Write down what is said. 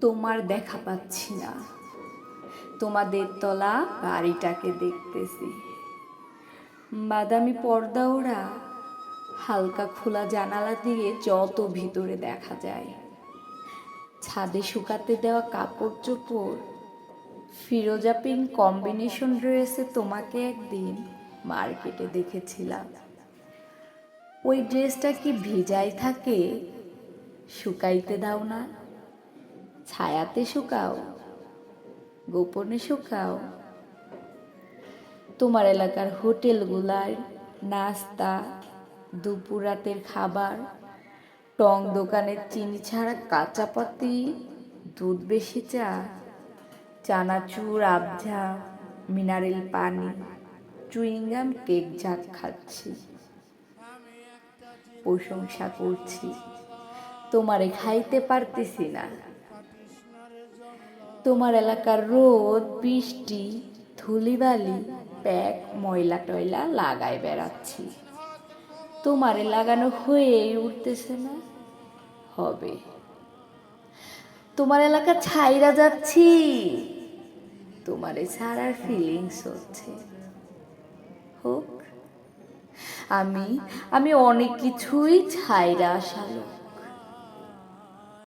তোমার দেখা পাচ্ছি না। তোমাদের তলা বাড়িটাকে দেখতেছি। বাদামি পর্দা ওরা হালকা খোলা জানালা দিয়ে যত ভিতরে দেখা যায়। ছাদে শুকাতে দেওয়া কাপড় চোপড় ফিরোজা পিঙ্ক কম্বিনেশন ড্রেসে তোমাকে একদিন মার্কেটে দেখেছিলাম। ওই ড্রেসটা কি ভিজাই থাকে? শুকাইতে দাও না। ছায়াতে শুকাও, গোপনে শুকাও। তোমার এলাকার হোটেলগুলার নাস্তা, দুপুর রাতের খাবার, টং দোকানের চিনি ছাড়া কাঁচাপাতি দুধ বেশি চা, চানাচুর, আবঝা, মিনারেল পানি, চুইংগাম কেক ঝাঁক খাচ্ছি, প্রশংসা করছি। তোমারে খাইতে পারতেছি না। তোমার এলাকার রোদ, বৃষ্টি, ধুলিবালি, প্যাক, ময়লা টয়লা লাগায় বেড়াচ্ছি। তোমারে লাগানো হয়েই উঠতেছে না, হবে। তোমার এলাকা ছাইরা যাচ্ছি, তোমারে ছাড়ার ফিলিংস হচ্ছে। হোক, আমি আমি অনেক কিছুই ছাইরা আসালো